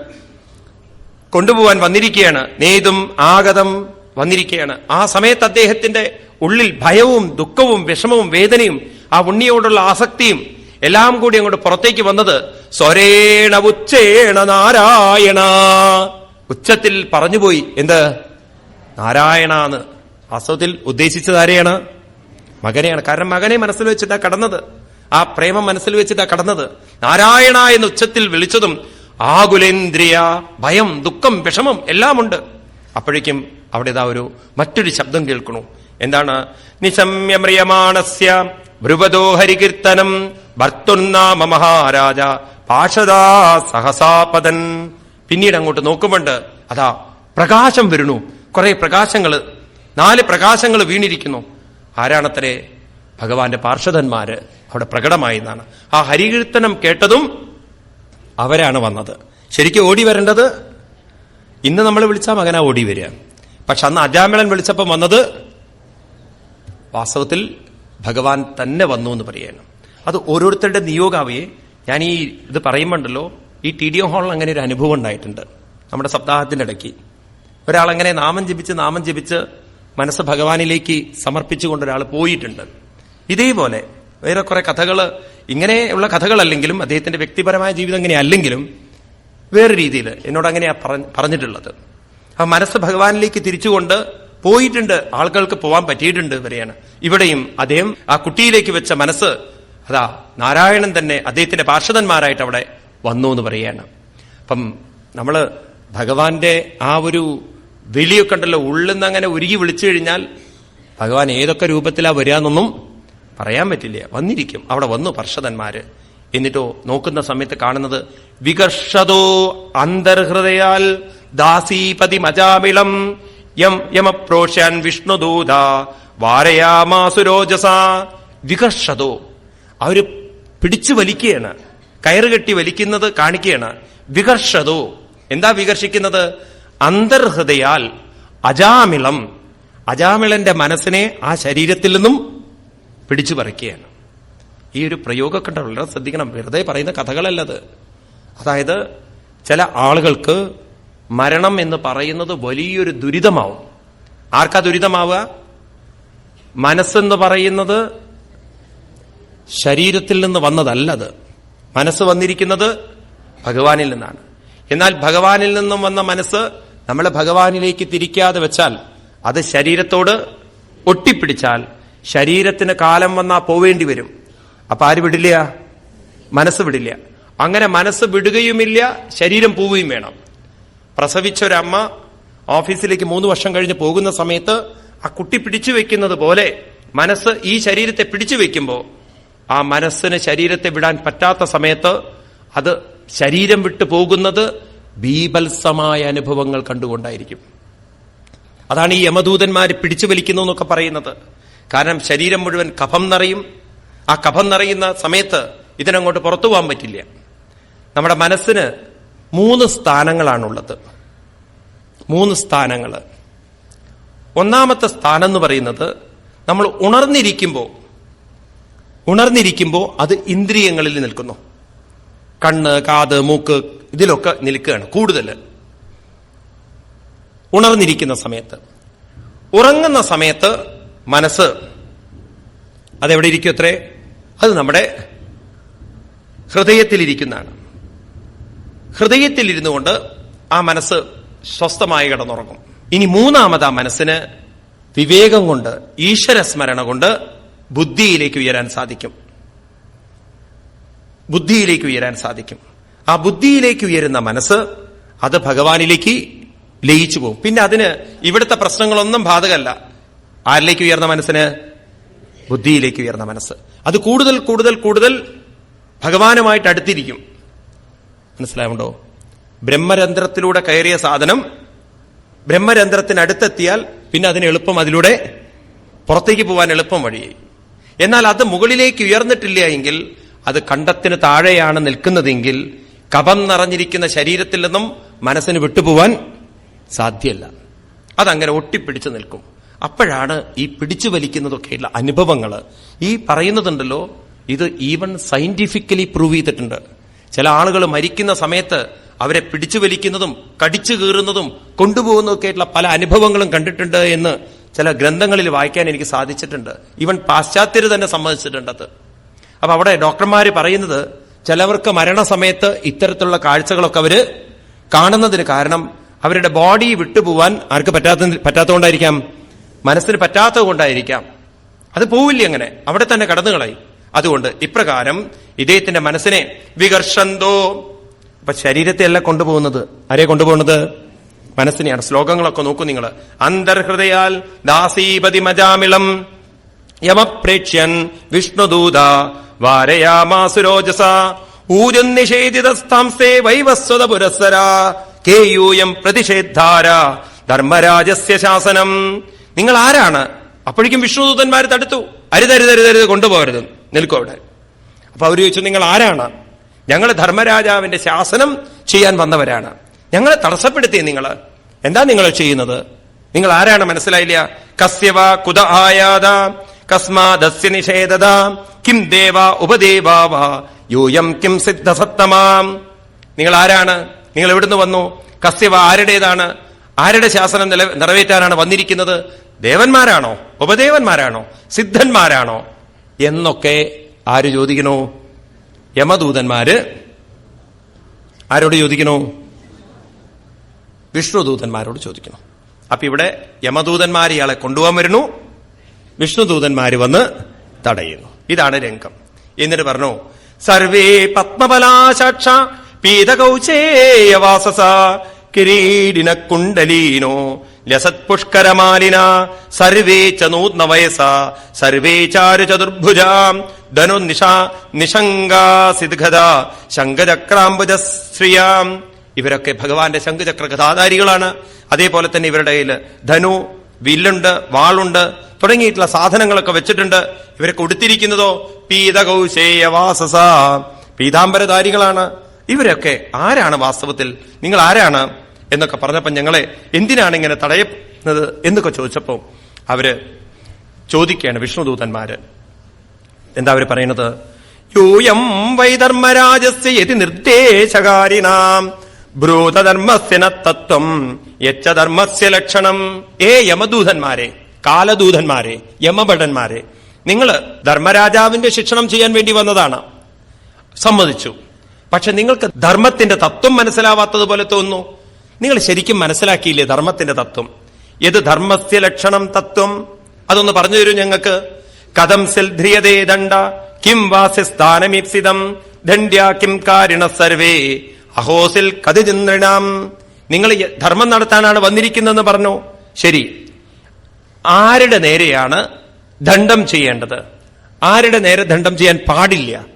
കൊണ്ടുപോവാൻ വന്നിരിക്കുകയാണ് നേതും ആഗതം വന്നിരിക്കുകയാണ് ആ സമയത്ത് അദ്ദേഹത്തിന്റെ ഉള്ളിൽ ഭയവും ദുഃഖവും വിഷമവും വേദനയും ആ ഉണ്ണിയോടുള്ള ആസക്തിയും എല്ലാം കൂടി അങ്ങോട്ട് പുറത്തേക്ക് വന്നത് സ്വരേണ ഉച്ചേണ നാരായണ. ഉച്ചത്തിൽ പറഞ്ഞുപോയി എന്ത്? നാരായണ എന്ന്. വാസ്തവത്തിൽ ഉദ്ദേശിച്ചത് ആരെയാണ്? മകനെയാണ്. കാരണം മകനെ മനസ്സിൽ വെച്ചിട്ടാ കടന്നത്. ആ പ്രേമം മനസ്സിൽ വെച്ചിട്ടാ കടന്നത്. നാരായണ എന്ന് ഉച്ചത്തിൽ വിളിച്ചതും ആകുലേന്ദ്രിയ ഭയം ദുഃഖം വിഷമം എല്ലാമുണ്ട്. അപ്പോഴേക്കും അവിടെ ഇതാ ഒരു മറ്റൊരു ശബ്ദം കേൾക്കണു. എന്താണ്? നിശമ്യമറിയമാണസ്യ ഭ്രുവതോ ഹരികീർത്തനം ഭർത്തുർനാമ മഹാരാജ പാഷദാ സഹസാപതൻ. പിന്നീട് അങ്ങോട്ട് നോക്കുമ്പോണ്ട് അതാ പ്രകാശം വരുന്നു. കുറെ പ്രകാശങ്ങൾ നാല് പ്രകാശങ്ങൾ വീണിരിക്കുന്നു. ആരാണത്രേ? ഭഗവാന്റെ പാർഷദന്മാര് അവിടെ പ്രകടമായി എന്നാണ് ആ ഹരികീർത്തനം കേട്ടതും അവരാണ് വന്നത്. ശരിക്കും ഓടി വരേണ്ടത്? ഇന്ന് നമ്മൾ വിളിച്ചാൽ മകനാ ഓടി വരിക. പക്ഷെ അന്ന് അജാമിളൻ വിളിച്ചപ്പം വന്നത് വാസ്തവത്തിൽ ഭഗവാൻ തന്നെ വന്നു എന്ന് പറയണം. അത് ഓരോരുത്തരുടെ നിയോഗാവയെ. ഞാൻ ഈ ഇത് പറയുമ്പോണ്ടല്ലോ ഈ ടി ഡി ഹാളിൽ അങ്ങനെ ഒരു അനുഭവം ഉണ്ടായിട്ടുണ്ട്. നമ്മുടെ സപ്താഹത്തിന്റെ ഇടയ്ക്ക് ഒരാളങ്ങനെ നാമം ജപിച്ച് നാമം ജപിച്ച് മനസ്സ് ഭഗവാനിലേക്ക് സമർപ്പിച്ചുകൊണ്ട് ഒരാൾ പോയിട്ടുണ്ട്. ഇതേപോലെ വേറെ കുറെ കഥകൾ ഇങ്ങനെയുള്ള കഥകളല്ലെങ്കിലും അദ്ദേഹത്തിന്റെ വ്യക്തിപരമായ ജീവിതം ഇങ്ങനെ അല്ലെങ്കിലും വേറെ രീതിയിൽ എന്നോട് അങ്ങനെയാ പറഞ്ഞ- പറഞ്ഞിട്ടുള്ളത്. ആ മനസ്സ് ഭഗവാനിലേക്ക് തിരിച്ചുകൊണ്ട് പോയിട്ടുണ്ട് ആളുകൾക്ക് പോവാൻ പറ്റിയിട്ടുണ്ട് വരെയാണ്. ഇവിടെയും അദ്ദേഹം ആ കുട്ടിയിലേക്ക് വെച്ച മനസ്സ് അതാ നാരായണൻ തന്നെ അദ്ദേഹത്തിന്റെ പാർഷദന്മാരായിട്ട് അവിടെ വന്നു എന്ന് പറയാണ് അപ്പം നമ്മൾ ഭഗവാന്റെ ആ ഒരു വിളിയൊക്കെ ഉണ്ടല്ലോ ഉള്ളിൽ നിന്ന് അങ്ങനെ ഉരുകി വിളിച്ചു കഴിഞ്ഞാൽ ഭഗവാൻ ഏതൊക്കെ രൂപത്തിലാ വരികയെന്നൊന്നും പറയാൻ പറ്റില്ല. വന്നിരിക്കും. അവിടെ വന്നു പർഷദന്മാര്. എന്നിട്ടോ നോക്കുന്ന സമയത്ത് കാണുന്നത് വികർഷതോ അന്തർഹൃദയാൽ ദാസീപതി മജാമിളം യം യമപ്രോഷ്യാൻ വിഷ്ണുദൂത വാരയാമാസുരോജസ വികർഷതോ. അവർ പിടിച്ചു വലിക്കുകയാണ്. കയറുകെട്ടി വലിക്കുന്നത് കാണിക്കുകയാണ്. വികർഷതോ. എന്താ വികർഷിക്കുന്നത്? അന്തർഹൃദയാൽ അജാമിളം അജാമിളന്റെ മനസ്സിനെ ആ ശരീരത്തിൽ നിന്നും പിടിച്ചു പറിക്കുകയാണ്. ഈ ഒരു പ്രയോഗമൊക്കെ കണ്ടുള്ള ശ്രദ്ധിക്കണം. വെറുതെ പറയുന്ന കഥകളല്ലത്. അതായത് ചില ആളുകൾക്ക് മരണം എന്ന് പറയുന്നത് വലിയൊരു ദുരിതമാവും. ആർക്കാ ദുരിതമാവുക? മനസ്സെന്ന് പറയുന്നത് ശരീരത്തിൽ നിന്ന് വന്നതല്ലത്. മനസ്സ് വന്നിരിക്കുന്നത് ഭഗവാനിൽ നിന്നാണ്. എന്നാൽ ഭഗവാനിൽ നിന്നും വന്ന മനസ്സ് നമ്മളെ ഭഗവാനിലേക്ക് തിരിക്കാതെ വെച്ചാൽ അത് ശരീരത്തോട് ഒട്ടിപ്പിടിച്ചാൽ ശരീരത്തിന് കാലം വന്നാൽ പോവേണ്ടി വരും. അപ്പൊ ആര് വിടില്ല? മനസ്സ് വിടില്ല. അങ്ങനെ മനസ്സ് വിടുകയുമില്ല ശരീരം പോവുകയും വേണം. പ്രസവിച്ച ഒരമ്മ ഓഫീസിലേക്ക് മൂന്ന് വർഷം കഴിഞ്ഞ് പോകുന്ന സമയത്ത് ആ കുട്ടി പിടിച്ചു വെക്കുന്നത് പോലെ മനസ്സ് ഈ ശരീരത്തെ പിടിച്ചു വെക്കുമ്പോൾ ആ മനസ്സിന് ശരീരത്തെ വിടാൻ പറ്റാത്ത സമയത്ത് അത് ശരീരം വിട്ടു പോകുന്നത് ബീഭത്സമായ അനുഭവങ്ങൾ കണ്ടുകൊണ്ടായിരിക്കും. അതാണ് ഈ യമദൂതന്മാർ പിടിച്ചു വലിക്കുന്നു എന്നൊക്കെ പറയുന്നത്. കാരണം ശരീരം മുഴുവൻ കഫം നിറയും. ആ കഫം നിറയുന്ന സമയത്ത് ഇതിനങ്ങോട്ട് പുറത്തു പോകാൻ പറ്റില്ല. നമ്മുടെ മനസ്സിന് മൂന്ന് സ്ഥാനങ്ങളാണുള്ളത്. മൂന്ന് സ്ഥാനങ്ങൾ ഒന്നാമത്തെ സ്ഥാനം എന്ന് പറയുന്നത് നമ്മൾ ഉണർന്നിരിക്കുമ്പോൾ ഉണർന്നിരിക്കുമ്പോൾ അത് ഇന്ദ്രിയങ്ങളിൽ നിൽക്കുന്നു. കണ്ണ് കാത് മൂക്ക് ഇതിലൊക്കെ നിൽക്കുകയാണ് കൂടുതൽ. ഉണർന്നിരിക്കുന്ന സമയത്ത്. ഉറങ്ങുന്ന സമയത്ത് മനസ്സ് അതെവിടെ ഇരിക്കും അത്രേ? അത് നമ്മുടെ ഹൃദയത്തിലിരിക്കുന്നതാണ്. ഹൃദയത്തിലിരുന്നു കൊണ്ട് ആ മനസ്സ് സ്വസ്ഥമായി കിടന്നുറങ്ങും. ഇനി മൂന്നാമത് ആ മനസ്സിന് വിവേകം കൊണ്ട് ഈശ്വര സ്മരണ കൊണ്ട് ബുദ്ധിയിലേക്ക് ഉയരാൻ സാധിക്കും. ബുദ്ധിയിലേക്ക് ഉയരാൻ സാധിക്കും. ആ ബുദ്ധിയിലേക്ക് ഉയരുന്ന മനസ്സ് അത് ഭഗവാനിലേക്ക് ലയിച്ചു പോകും. പിന്നെ അതിന് ഇവിടുത്തെ പ്രശ്നങ്ങളൊന്നും ബാധകല്ല ആരിലേക്ക് ഉയർന്ന മനസ്സിന്? ബുദ്ധിയിലേക്ക് ഉയർന്ന മനസ്സ്. അത് കൂടുതൽ കൂടുതൽ കൂടുതൽ ഭഗവാനുമായിട്ട് അടുത്തിരിക്കും. മനസ്സിലാവുണ്ടോ? ബ്രഹ്മരന്ധ്രത്തിലൂടെ കയറിയ സാധനം ബ്രഹ്മരന്ധ്രത്തിനടുത്തെത്തിയാൽ പിന്നെ അതിന് എളുപ്പം അതിലൂടെ പുറത്തേക്ക് പോകാൻ എളുപ്പം വഴിയായി എന്നാൽ അത് മുകളിലേക്ക് ഉയർന്നിട്ടില്ല എങ്കിൽ അത് കണ്ടത്തിന് താഴെയാണ് നിൽക്കുന്നതെങ്കിൽ കപം നിറഞ്ഞിരിക്കുന്ന ശരീരത്തിൽ നിന്നും മനസ്സിന് വിട്ടുപോവാൻ സാധ്യല്ല. അതങ്ങനെ ഒട്ടിപ്പിടിച്ചു നിൽക്കും. അപ്പോഴാണ് ഈ പിടിച്ചു വലിക്കുന്നതൊക്കെയുള്ള അനുഭവങ്ങൾ ഈ പറയുന്നതുണ്ടല്ലോ ഇത് ഈവൻ സയന്റിഫിക്കലി പ്രൂവ് ചെയ്തിട്ടുണ്ട്. ചില ആളുകൾ മരിക്കുന്ന സമയത്ത് അവരെ പിടിച്ചു വലിക്കുന്നതും കടിച്ചു കീറുന്നതും കൊണ്ടുപോകുന്നതൊക്കെയായിട്ടുള്ള പല അനുഭവങ്ങളും കണ്ടിട്ടുണ്ട് എന്ന് ചില ഗ്രന്ഥങ്ങളിൽ വായിക്കാൻ എനിക്ക് സാധിച്ചിട്ടുണ്ട്. ഈവൻ പാശ്ചാത്യര് തന്നെ സമ്മതിച്ചിട്ടുണ്ട് അത്. അപ്പൊ അവിടെ ഡോക്ടർമാര് പറയുന്നത് ചിലവർക്ക് മരണസമയത്ത് ഇത്തരത്തിലുള്ള കാഴ്ചകളൊക്കെ അവർ കാണുന്നതിന് കാരണം അവരുടെ ബോഡി വിട്ടുപോവാൻ ആർക്ക് പറ്റാത്ത പറ്റാത്തതുകൊണ്ടായിരിക്കാം. മനസ്സിന് പറ്റാത്തത് കൊണ്ടായിരിക്കാം അത് പോവില്ല അങ്ങനെ. അവിടെ തന്നെ കടന്നുകളായി കളയും. അതുകൊണ്ട് ഇപ്രകാരം ഇദ്ദേഹത്തിന്റെ മനസ്സിനെ വികർഷന്തോ അപ്പൊ ശരീരത്തെ അല്ല കൊണ്ടുപോകുന്നത്. ആരെ കൊണ്ടുപോകുന്നത്? മനസ്സിനെയാണ്. ശ്ലോകങ്ങളൊക്കെ നോക്കൂ നിങ്ങൾ അന്തർഹൃദയാൽ ദാസീപതി മജാമിളം യമപ്രേക്ഷ്യൻ വിഷ്ണുദൂത വാരയാമാസുരോജസ. ഊരം നിഷേധിതസ്ഥാംസേ വൈവസ്വത പുരസ്സര. കേയൂയം പ്രതിഷേദ്ധാര. ധർമ്മരാജസ്യ ശാസനം. നിങ്ങൾ ആരാണ്? അപ്പോഴേക്കും വിഷ്ണുദൂതന്മാർ തടുത്തു. അരുതരുതരുതരുത് കൊണ്ടുപോകരുത്. നിൽക്കും അവിടെ. അപ്പൊ അവർ ചോദിച്ചു നിങ്ങൾ ആരാണ്? ഞങ്ങൾ ധർമ്മരാജാവിന്റെ ശാസനം ചെയ്യാൻ വന്നവരാണ്. ഞങ്ങളെ തടസ്സപ്പെടുത്തി നിങ്ങൾ എന്താ നിങ്ങൾ ചെയ്യുന്നത്? നിങ്ങൾ ആരാണ്? മനസ്സിലായില്ല. കസ്യവ കുത ആയാത കസ്മാദസ്യ നിഷേധത. കിം ദേവ ഉപദേവാവ. യൂയം കിം സിദ്ധസത്തമാം. നിങ്ങൾ ആരാണ് നിങ്ങൾ എവിടുന്ന് വന്നു? കസ്യവ ആരുടേതാണ്? ആരുടെ ശാസനം നില നിറവേറ്റാനാണ് വന്നിരിക്കുന്നത്? ദേവന്മാരാണോ? ഉപദേവന്മാരാണോ? സിദ്ധന്മാരാണോ? എന്നൊക്കെ ആര് ചോദിക്കണോ? യമദൂതന്മാര്. ആരോട് ചോദിക്കണോ? വിഷ്ണുദൂതന്മാരോട് ചോദിക്കണം. അപ്പൊ ഇവിടെ യമദൂതന്മാർ ഇയാളെ കൊണ്ടുപോകാൻ വരുന്നു. വിഷ്ണുദൂതന്മാര് വന്ന് തടയുന്നു. ഇതാണ് രംഗം. എന്നിട്ട് പറഞ്ഞു സർവേ പത്മബലാശാക്ഷ പീതകൗചേയവാസസ കിരീടിന കുണ്ടലീനോ ലസത് പുഷ്കരമാലിന സർവേ ച നൂത്ന വയസ സർവേ ചാരു ചതുർഭുജാം ധനു നിഷ നിഷങ്കാസിദ്ഗത ശ്രീയാം ഇവരൊക്കെ ഭഗവാന്റെ ശംഖുചക്ര കഥാധാരികളാണ് അതേപോലെ തന്നെ ഇവരുടെ കയ്യിൽ ധനു വില്ലുണ്ട് വാളുണ്ട് തുടങ്ങിയിട്ടുള്ള സാധനങ്ങളൊക്കെ വെച്ചിട്ടുണ്ട്. ഇവരൊക്കെ ഉടുത്തിരിക്കുന്നതോ? പീതകൗശേയവാസസ. പീതാംബരധാരികളാണ്. ഇവരൊക്കെ ആരാണ് വാസ്തവത്തിൽ? നിങ്ങൾ ആരാണ്? എന്നൊക്കെ പറഞ്ഞപ്പോ ഞങ്ങളെ എന്തിനാണ് ഇങ്ങനെ തടയുന്നത് എന്നൊക്കെ ചോദിച്ചപ്പോ അവർ ചോദിക്കുകയാണ് വിഷ്ണുദൂതന്മാര്. എന്താ അവർ പറയുന്നത്? യൂയം വൈധർമ്മരാജസ്യ യതി നിർദ്ദേശകാരിനാം തത്വം. യച്ച ധർമ്മസ്യ ലക്ഷണം. ഏ യമദൂതന്മാരെ കാലദൂതന്മാരെ യമഭടന്മാരെ നിങ്ങൾ ധർമ്മരാജാവിന്റെ ശിക്ഷണം ചെയ്യാൻ വേണ്ടി വന്നതാണ്. സമ്മതിച്ചു. പക്ഷെ നിങ്ങൾക്ക് ധർമ്മത്തിന്റെ തത്വം മനസ്സിലാവാത്തതുപോലെ തോന്നുന്നു. നിങ്ങൾ ശരിക്കും മനസ്സിലാക്കിയില്ലേ ധർമ്മത്തിന്റെ തത്വം? ഏത് ധർമ്മസ്യ ലക്ഷണം തത്വം. അതൊന്ന് പറഞ്ഞു തരൂ ഞങ്ങൾക്ക്. കഥം സെൽധ്രിയതേ ദണ്ഡ. കിം വാസ്യസ്ഥാനമീപ്സിതം ദണ്ഡ്യ കിം കാരിണ സർവേ. അഹോസിൽ കതിചന്ദ്രണാം നിങ്ങൾ ധർമ്മം നടത്താനാണ് വന്നിരിക്കുന്നതെന്ന് പറഞ്ഞു. ശരി. ആരുടെ നേരെയാണ് ദണ്ഡം ചെയ്യേണ്ടത്? ആരുടെ നേരെ ദണ്ഡം ചെയ്യാൻ പാടില്ല?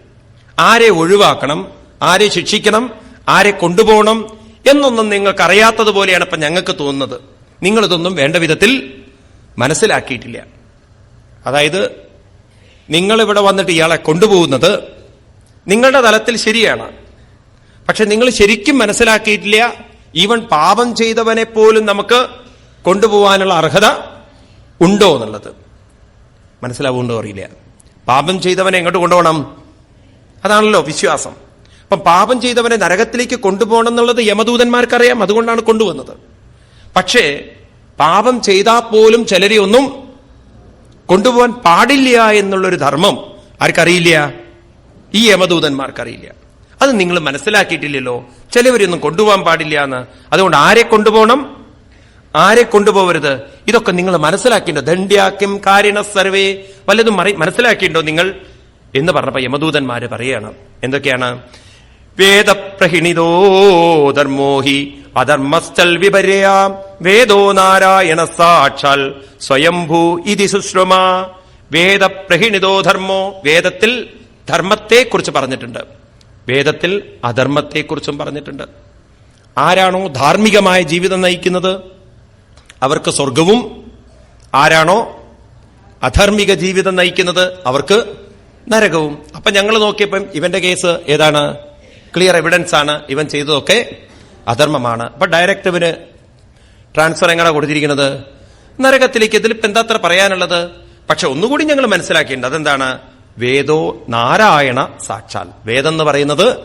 ആരെ ഒഴിവാക്കണം? ആരെ ശിക്ഷിക്കണം? ആരെ കൊണ്ടുപോകണം? എന്നൊന്നും നിങ്ങൾക്ക് അറിയാത്തതുപോലെയാണ് ഇപ്പൊ ഞങ്ങൾക്ക് തോന്നുന്നത്. നിങ്ങളിതൊന്നും വേണ്ട വിധത്തിൽ മനസ്സിലാക്കിയിട്ടില്ല. അതായത് നിങ്ങളിവിടെ വന്നിട്ട് ഇയാളെ കൊണ്ടുപോകുന്നത് നിങ്ങളുടെ തലത്തിൽ ശരിയാണ്. പക്ഷെ നിങ്ങൾ ശരിക്കും മനസ്സിലാക്കിയിട്ടില്ല ഈവൻ പാപം ചെയ്തവനെ പോലും നമുക്ക് കൊണ്ടുപോകാനുള്ള അർഹത ഉണ്ടോ എന്നുള്ളത്. മനസ്സിലാവുണ്ടോ അറിയില്ല. പാപം ചെയ്തവനെ എങ്ങോട്ട് കൊണ്ടുപോകണം? അതാണല്ലോ വിശ്വാസം. അപ്പൊ പാപം ചെയ്തവനെ നരകത്തിലേക്ക് കൊണ്ടുപോകണം എന്നുള്ളത് യമദൂതന്മാർക്കറിയാം അതുകൊണ്ടാണ് കൊണ്ടുവന്നത്. പക്ഷേ പാപം ചെയ്താൽ പോലും ചിലരെ ഒന്നും കൊണ്ടുപോകാൻ പാടില്ല എന്നുള്ളൊരു ധർമ്മം ആർക്കറിയില്ല? ഈ യമദൂതന്മാർക്കറിയില്ല. അത് നിങ്ങൾ മനസ്സിലാക്കിയിട്ടില്ലല്ലോ. ചിലവരൊന്നും കൊണ്ടുപോകാൻ പാടില്ല എന്ന് അതുകൊണ്ട് ആരെ കൊണ്ടുപോകണം? ആരെ കൊണ്ടുപോകരുത്? ഇതൊക്കെ നിങ്ങൾ മനസ്സിലാക്കിണ്ടോ ദണ്ഡ്യാക്യം കാരിണ സർവേ. വല്ലതും മനസ്സിലാക്കിയിട്ടോ നിങ്ങൾ? എന്ന് പറഞ്ഞപ്പോ യമദൂതന്മാര് പറയാണ്. എന്തൊക്കെയാണ്? വേദപ്രഹിണിതോ ധർമ്മോഹി അധർമ്മസ്ഥൽ വിപര്യാം. വേദോ നാരായണ സാക്ഷാൽ സ്വയംഭൂ ഇതി സുശ്രുമാ. വേദപ്രഹിണിതോ ധർമ്മോ വേദത്തിൽ ധർമ്മത്തെക്കുറിച്ച് പറഞ്ഞിട്ടുണ്ട്. വേദത്തിൽ അധർമ്മത്തെക്കുറിച്ചും പറഞ്ഞിട്ടുണ്ട്. ആരാണോ ധാർമ്മികമായ ജീവിതം നയിക്കുന്നത്? അവർക്ക് സ്വർഗവും ആരാണോ അധാർമിക ജീവിതം നയിക്കുന്നത്? അവർക്ക് നരകവും. അപ്പൊ ഞങ്ങൾ നോക്കിയപ്പം ഇവന്റെ കേസ് ഏതാണ്? ക്ലിയർ എവിഡൻസ് ആണ്. ഇവൻ ചെയ്തതൊക്കെ അധർമ്മമാണ്. അപ്പൊ ഡയറക്റ്റ് ഇവന് ട്രാൻസ്ഫർ എങ്ങനെ കൊടുത്തിരിക്കുന്നത്? നരകത്തിലേക്ക് ഇതിലിപ്പോ എന്താ അത്ര പറയാനുള്ളത്? പക്ഷെ ഒന്നുകൂടി ഞങ്ങൾ മനസ്സിലാക്കിയിട്ടുണ്ട് അതെന്താണ്? വേദോ നാരായണ സാക്ഷാൽ. വേദം എന്ന് പറയുന്നത്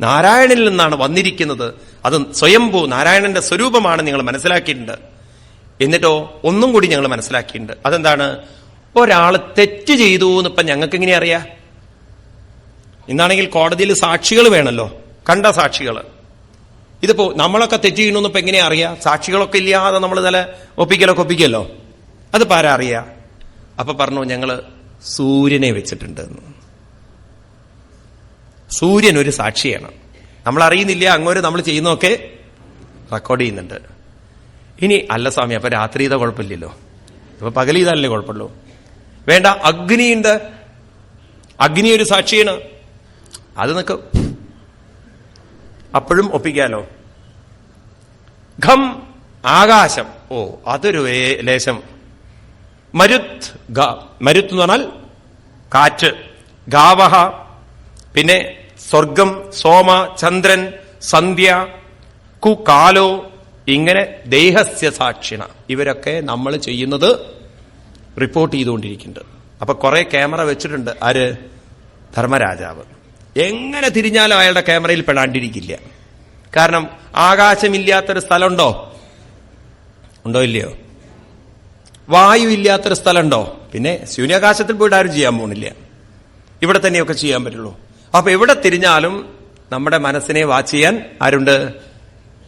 നാരായണിൽ നിന്നാണ് വന്നിരിക്കുന്നത്. അത് സ്വയംഭൂ നാരായണന്റെ സ്വരൂപമാണ് നിങ്ങൾ മനസ്സിലാക്കിയിട്ടുണ്ട്. എന്നിട്ടോ ഒന്നും കൂടി ഞങ്ങൾ മനസ്സിലാക്കിയിട്ടുണ്ട്. അതെന്താണ്? ഒരാൾ തെറ്റ് ചെയ്തു എന്ന് ഇപ്പൊ ഞങ്ങൾക്ക് എങ്ങനെ അറിയാ? ഇന്നാണെങ്കിൽ കോടതിയിൽ സാക്ഷികൾ വേണമല്ലോ കണ്ട സാക്ഷികൾ ഇതിപ്പോ നമ്മളൊക്കെ തെറ്റ് ചെയ്യണമെന്ന് ഇപ്പൊ എങ്ങനെ അറിയാ? സാക്ഷികളൊക്കെ ഇല്ലാതെ നമ്മൾ നില ഒപ്പിക്കലൊക്കെ ഒപ്പിക്കല്ലോ. അത് പാരാ അറിയാ? അപ്പൊ പറഞ്ഞു ഞങ്ങൾ സൂര്യനെ വെച്ചിട്ടുണ്ട് സൂര്യൻ ഒരു സാക്ഷിയാണ്. നമ്മൾ അറിയുന്നില്ല അങ്ങോട്ട് നമ്മൾ ചെയ്യുന്നതൊക്കെ റെക്കോർഡ് ചെയ്യുന്നുണ്ട്. ഇനി അല്ല സ്വാമി അപ്പൊ രാത്രി ഇതാ കുഴപ്പമില്ലല്ലോ. ഇപ്പൊ പകൽ ചെയ്താലല്ലേ കുഴപ്പമുള്ളൂ. വേണ്ട അഗ്നിയുണ്ട്. അഗ്നി ഒരു സാക്ഷിയാണ്. അത് നിൽക്കും അപ്പോഴും ഒപ്പിക്കാലോ. ഘം ആകാശം. ഓ അതൊരു ലേശം മരുത് ഗ- മരുത്ത് എന്ന് പറഞ്ഞാൽ കാറ്റ് ഗാവഹ പിന്നെ സ്വർഗം സോമ ചന്ദ്രൻ സന്ധ്യ കു കാലോ ഇങ്ങനെ ദേഹസ്യ സാക്ഷിണ. ഇവരൊക്കെ നമ്മൾ ചെയ്യുന്നത് റിപ്പോർട്ട് ചെയ്തുകൊണ്ടിരിക്കുന്നുണ്ട്. അപ്പൊ കുറെ ക്യാമറ വെച്ചിട്ടുണ്ട്. ആര്? ധർമ്മരാജാവ്. എങ്ങനെ തിരിഞ്ഞാലും അയാളുടെ ക്യാമറയിൽ പെടാണ്ടിരിക്കില്ല. കാരണം ആകാശമില്ലാത്തൊരു സ്ഥലമുണ്ടോ? ഉണ്ടോ ഇല്ലയോ? വായു ഇല്ലാത്തൊരു സ്ഥലമുണ്ടോ? പിന്നെ ശൂന്യാകാശത്തിൽ പോയിട്ട് ആരും ചെയ്യാൻ പോണില്ല. ഇവിടെ തന്നെയൊക്കെ ചെയ്യാൻ പറ്റുള്ളൂ. അപ്പൊ എവിടെ തിരിഞ്ഞാലും നമ്മുടെ മനസ്സിനെ വാച്ച് ചെയ്യാൻ ആരുണ്ട്?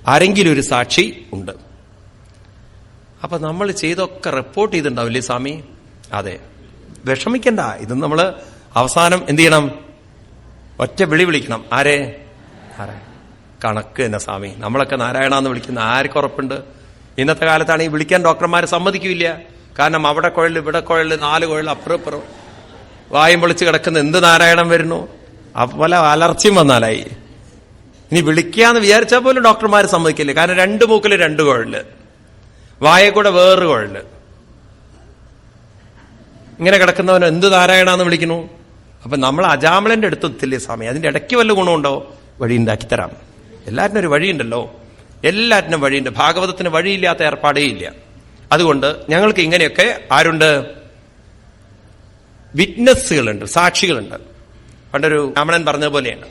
ആരെങ്കിലും ഒരു സാക്ഷി ഉണ്ട്. അപ്പൊ നമ്മൾ ചെയ്തൊക്കെ റിപ്പോർട്ട് ചെയ്തിട്ടുണ്ടാവില്ലേ സ്വാമി? അതെ. വിഷമിക്കണ്ട. ഇത് നമ്മൾ അവസാനം എന്ത് ചെയ്യണം? ഒറ്റ വിളി വിളിക്കണം. ആരെ? ആരെ? കണക്ക് തന്നെ സ്വാമി. നമ്മളൊക്കെ നാരായണ എന്ന് വിളിക്കുന്ന ആർക്ക് ഉറപ്പുണ്ട്? ഇന്നത്തെ കാലത്താണ് ഈ വിളിക്കാൻ ഡോക്ടർമാർ സമ്മതിക്കില്ല. കാരണം അവിടെ കുഴൽ ഇവിടെ കുഴൽ നാല് കുഴൽ അപ്പുറം ഇപ്പുറം. വായും പൊളിച്ച് കിടക്കുന്ന എന്ത് നാരായണം വരുന്നു? പല അലർച്ചയും വന്നാലായി. ഇനി വിളിക്കാന്ന് വിചാരിച്ചാൽ പോലും ഡോക്ടർമാർ സമ്മതിക്കില്ല. കാരണം രണ്ട് മൂക്കിൽ രണ്ട് കുഴൽ. വായെ കൂടെ വേറൊരു കുഴൽ. ഇങ്ങനെ കിടക്കുന്നവൻ എന്ത് നാരായണാന്ന് വിളിക്കുന്നു? അപ്പൊ നമ്മൾ അജാമളന്റെ അടുത്തെത്തില്ലേ സ്വാമി? അതിന്റെ ഇടയ്ക്ക് വല്ല ഗുണമുണ്ടോ? വഴി ഉണ്ടാക്കി തരാം. എല്ലാറ്റിനും ഒരു വഴിയുണ്ടല്ലോ. എല്ലാറ്റിനും വഴിയുണ്ട്. ഭാഗവതത്തിന് വഴിയില്ലാത്ത ഏർപ്പാടേ ഇല്ല. അതുകൊണ്ട് ഞങ്ങൾക്ക് ഇങ്ങനെയൊക്കെ ആരുണ്ട്? വിറ്റ്നസ്സുകളുണ്ട് സാക്ഷികളുണ്ട്. പണ്ടൊരു രാമണൻ പറഞ്ഞതുപോലെയാണ്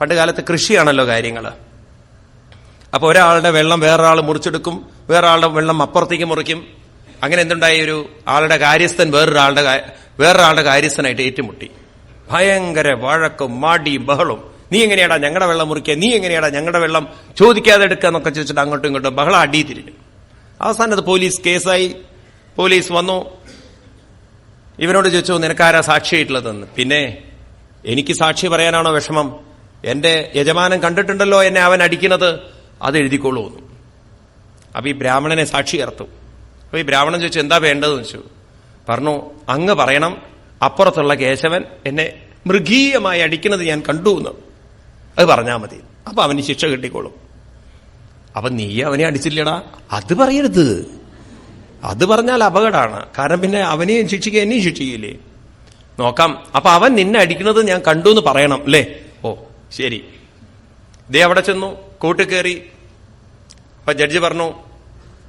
പണ്ട് കാലത്ത് കൃഷിയാണല്ലോ കാര്യങ്ങൾ അപ്പോൾ ഒരാളുടെ വെള്ളം വേറൊരാൾ മുറിച്ചെടുക്കും വേറൊരാളുടെ വെള്ളം അപ്പുറത്തേക്ക് മുറിക്കും. അങ്ങനെ എന്തുണ്ടായി? ഒരു ആളുടെ കാര്യസ്ഥൻ വേറൊരാളുടെ വേറൊരാളുടെ കാര്യസ്ഥനായിട്ട് ഏറ്റുമുട്ടി. ഭയങ്കര വഴക്കും മാടിയും ബഹളും. നീ എങ്ങനെയാടാ ഞങ്ങളുടെ വെള്ളം മുറിക്കുക? നീ എങ്ങനെയാടാ ഞങ്ങളുടെ വെള്ളം ചോദിക്കാതെ എടുക്കുക എന്നൊക്കെ ചോദിച്ചിട്ട് അങ്ങോട്ടും ഇങ്ങോട്ടും ബഹളം അടി തിരിഞ്ഞു. അവസാനം അത് പോലീസ് കേസായി. പോലീസ് വന്നു. ഇവനോട് ചോദിച്ചു നിനക്കാരാ സാക്ഷിയായിട്ടുള്ളതെന്ന്? പിന്നെ എനിക്ക് സാക്ഷി പറയാനാണോ വിഷമം? എന്റെ യജമാനൻ കണ്ടിട്ടുണ്ടല്ലോ എന്നെ അവൻ അടിക്കുന്നത്. അത് എഴുതിക്കോളൂ അപ്പൊ ഈ ബ്രാഹ്മണനെ സാക്ഷി ചേർത്തു. അപ്പൊ ഈ ബ്രാഹ്മണൻ ചോദിച്ചു എന്താ വേണ്ടതെന്ന്? ചോദിച്ചു. പറഞ്ഞു അങ്ങ് പറയണം. അപ്പുറത്തുള്ള കേശവൻ എന്നെ മൃഗീയമായി അടിക്കുന്നത് ഞാൻ കണ്ടു എന്ന് അത് പറഞ്ഞാൽ മതി. അപ്പൊ അവന് ശിക്ഷ കിട്ടിക്കോളും. അപ്പൊ നീ അവനെ അടിച്ചില്ലടാ. അത് പറയരുത്. അത് പറഞ്ഞാൽ അപകടമാണ് കാരണം പിന്നെ അവനെയും ശിക്ഷിക്കുക എന്നെയും ശിക്ഷിക്കില്ലേ നോക്കാം. അപ്പൊ അവൻ നിന്നെ അടിക്കുന്നത് ഞാൻ കണ്ടു എന്ന് പറയണം അല്ലേ? ഓ ശരി. ദേ അവിടെ ചെന്നു. കൂട്ട് കയറി അപ്പൊ ജഡ്ജി പറഞ്ഞു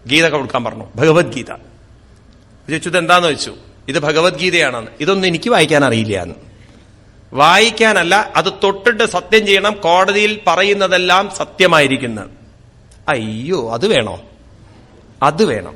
ഗീത കൊടുക്കാൻ പറഞ്ഞു. ഭഗവത്ഗീത. ചോദിച്ചു ഇത് എന്താന്ന് വെച്ചു? ഇത് ഭഗവത്ഗീതയാണെന്ന്. ഇതൊന്നും എനിക്ക് വായിക്കാൻ അറിയില്ല എന്ന്. വായിക്കാനല്ല അത് തൊട്ടിട്ട് സത്യം ചെയ്യണം കോടതിയിൽ പറയുന്നതെല്ലാം സത്യമായിരിക്കുന്നത് അയ്യോ അത് വേണോ? അത് വേണം.